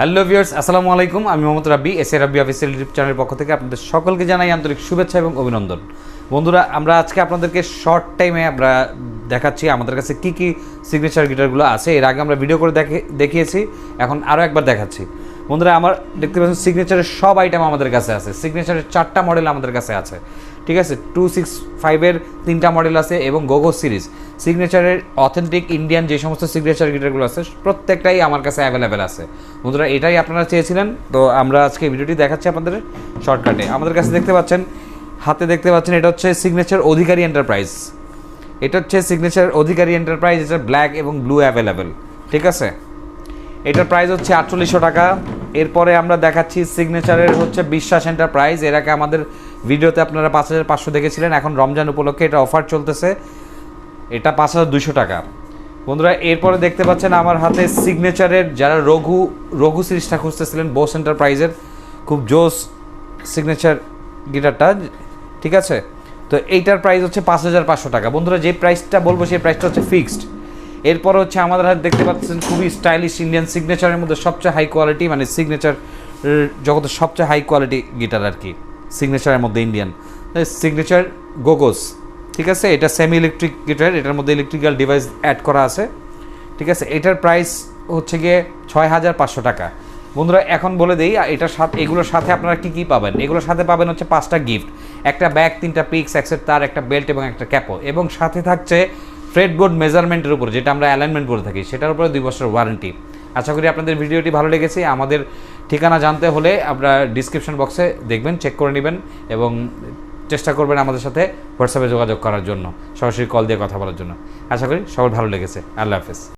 Hello viewers আসসালামু আলাইকুম। আমি Mohammad Rabbi S A Rabbi official YouTube চ্যানেলের পক্ষ থেকে আপনাদের সকলকে জানাই আন্তরিক শুভেচ্ছা এবং অভিনন্দন। বন্ধুরা, আমরা আজকে আপনাদেরকে শর্ট টাইমে আমরা দেখাচ্ছি আমাদের কাছে কি কি সিগনেচার গিটারগুলো আছে। এর আগে আমরা ভিডিও করে দেখে দেখিয়েছি, এখন আরও একবার দেখাচ্ছি। বন্ধুরা, আমার দেখতে পাচ্ছেন সিগনেচারের সব আইটেম আমাদের কাছে আছে। সিগনেচারের চারটা মডেল আমাদের কাছে আছে। ঠিক আছে? টু সিক্স ফাইভের তিনটা মডেল আছে এবং গোগো সিরিজ সিগনেচারের অথেন্টিক ইন্ডিয়ান যে সমস্ত সিগনেচার গিটারগুলো আছে, প্রত্যেকটাই আমার কাছে অ্যাভেলেবেল আছে। বন্ধুরা, এটাই আপনারা চেয়েছিলেন। তো আমরা আজকে ভিডিওটি দেখাচ্ছি আপনাদের শর্টকাটে আমাদের কাছে দেখতে পাচ্ছেন, হাতে দেখতে পাচ্ছেন, এটা হচ্ছে সিগনেচার অধিকারী এন্টারপ্রাইজ এটা হচ্ছে সিগনেচার অধিকারী এন্টারপ্রাইজ এটা ব্ল্যাক এবং ব্লু অ্যাভেলেবেল ঠিক আছে? এটার প্রাইস হচ্ছে আটচল্লিশশো টাকা। এরপরে আমরা দেখাচ্ছি সিগনেচারের হচ্ছে বিশ্বাস এন্টারপ্রাইজ এর আগে আমাদের ভিডিওতে আপনারা পাঁচ হাজার পাঁচশো দেখেছিলেন, এখন রমজান উপলক্ষে এটা অফার চলতেছে। এটা পাঁচ হাজার দুশো টাকা বন্ধুরা, এরপরে দেখতে পাচ্ছেন আমার হাতে সিগনেচারের যারা রঘু রঘু সিরিজটা খুঁজতেছিলেন, বোস এন্টারপ্রাইজের খুব জোস সিগনেচার গিটারটা, ঠিক আছে? তো এইটার প্রাইস হচ্ছে পাঁচ হাজার পাঁচশো টাকা। বন্ধুরা, যে প্রাইসটা বলব, সেই প্রাইসটা হচ্ছে ফিক্সড এরপর হচ্ছে আমাদের হাতে দেখতে পাচ্ছেন খুবই স্টাইলিশ ইন্ডিয়ান সিগনেচারের মধ্যে সবচেয়ে হাই কোয়ালিটি মানে সিগনেচার জগতের সবচেয়ে হাই কোয়ালিটি গিটার আর কি সিগনেচারের মধ্যে ইন্ডিয়ান সিগনেচার গোগোস ঠিক আছে? এটা সেমি ইলেকট্রিক গিটার এটার মধ্যে ইলেকট্রিক্যাল ডিভাইস অ্যাড করা আছে। ঠিক আছে? এটার প্রাইস হচ্ছে গিয়ে ছয় হাজার পাঁচশো টাকা। বন্ধুরা, এখন বলে দিই এটার সাথে, এগুলোর সাথে আপনারা কি কি পাবেন? এগুলোর সাথে পাবেন হচ্ছে পাঁচটা গিফট একটা ব্যাগ তিনটা পিক্স একসেট তার, একটা বেল্ট এবং একটা ক্যাপো এবং সাথে থাকছে ফ্রেড বোর্ড মেজারমেন্টের উপর, যেটা আমরা অ্যালাইনমেন্ট করে থাকি, সেটার উপরে দুই বছর ওয়ারেন্টি আশা করি আপনাদের ভিডিওটি ভালো লেগেছে। আমাদের ঠিকানা জানতে হলে আপনারা ডিসক্রিপশন বক্সে দেখবেন চেক করে নেবেন এবং চেষ্টা করবেন আমাদের সাথে হোয়াটসঅ্যাপে যোগাযোগ করার জন্য, সরাসরি কল দিয়ে কথা বলার জন্য। আশা করি সবার ভালো লেগেছে। আল্লাহ হাফেজ।